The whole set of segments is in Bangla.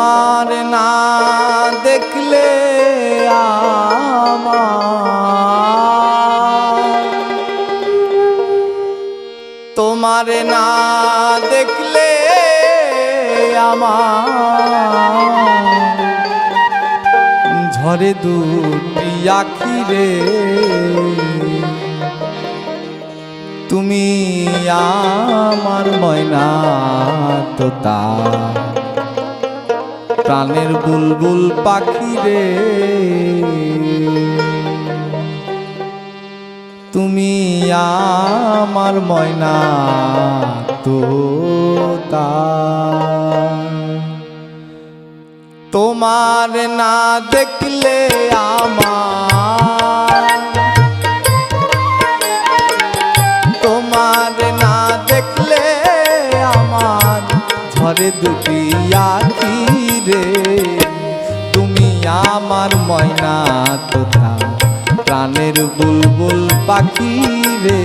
তোমার না দেখলে তোমার না দেখলে আমার। ঝরে দুটি আখিরে তুমি আমার ময়না তোতা প্রাণের বুলবুল পাখি রে। তুমি আমার ময়না তোতা। তোমার না দেখলে আমার। তোমার না দেখলে আমার। ঝরে দুটি আখি আমার ময়না তোতা প্রাণের বুলবুল পাখি রে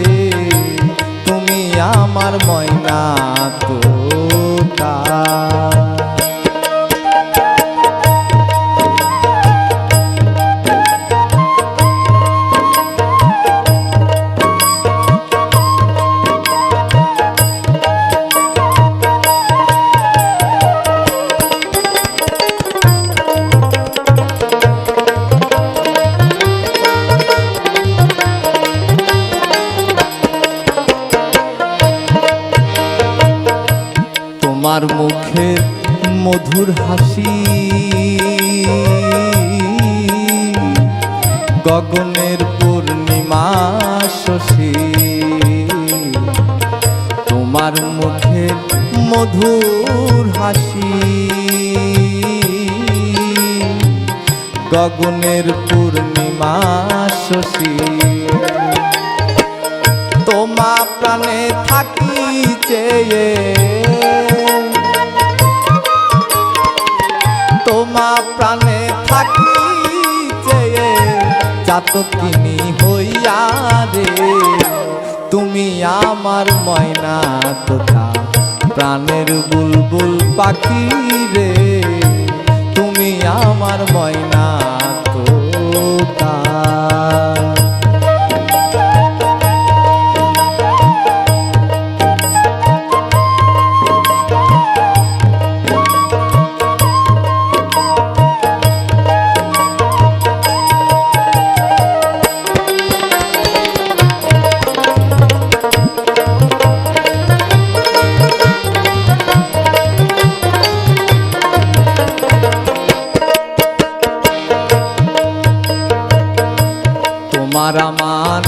তুমি আমার ময়না তোতা তোমার মুখের মধুর হাসি। গগনের পূর্ণিমা শশী, তোমার মুখের মধুর হাসি। গগনের পূর্ণিমা শশী, তোমা প্রাণে থাকি চেয়ে চাতকিনী হইয়া রে, তুমি আমার ময়না তোতা প্রাণের বুলবুল পাখি রে, তুমি আমার ময়না তোতা তোমার আমার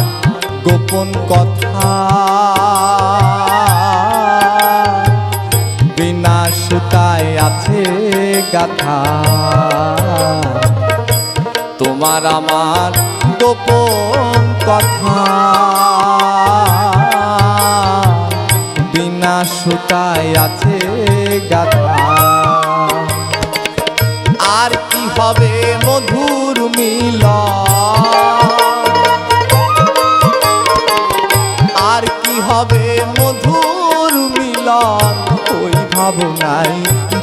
গোপন কথা। বিনা সুতায় আছে গাথা। তোমার আমার গোপন কথা। বিনা সুতায় আছে গাথা। ভাবনাই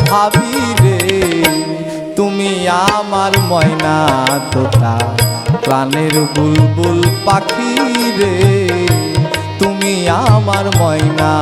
ভাবি রে তুমি আমার ময়না তোতা প্রাণের বুলবুল পাখি রে তুমি আমার ময়না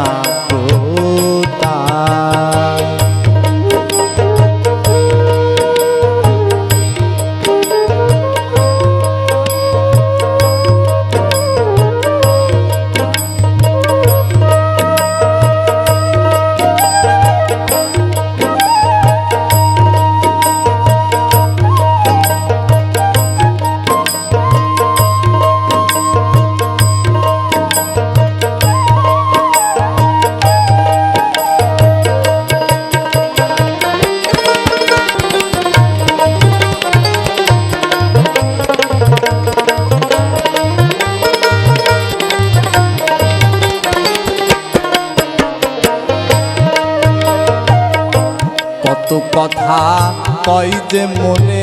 কত কথা কয় মনে।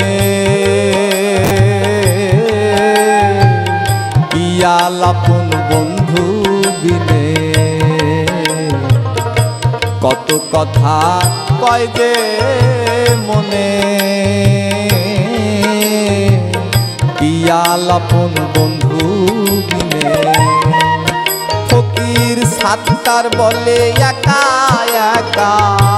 ইয়ালাপন বন্ধু বিনে। কত কথা কয় যে মনে। ইয়ালাপন বন্ধু বিনে। ফকির সাত্তার বলে একা একা।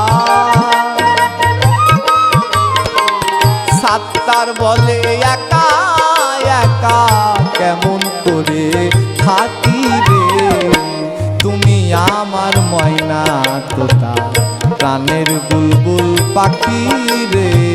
থাকি রে তুমি আমার ময়না তোতা প্রাণের বুলবুল পাখি রে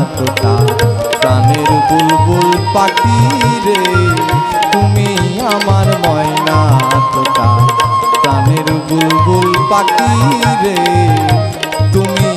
এতটা প্রাণের বুলবুল পাখি রে তুমি আমার ময়না এতটা প্রাণের বুলবুল পাখি রে তুমি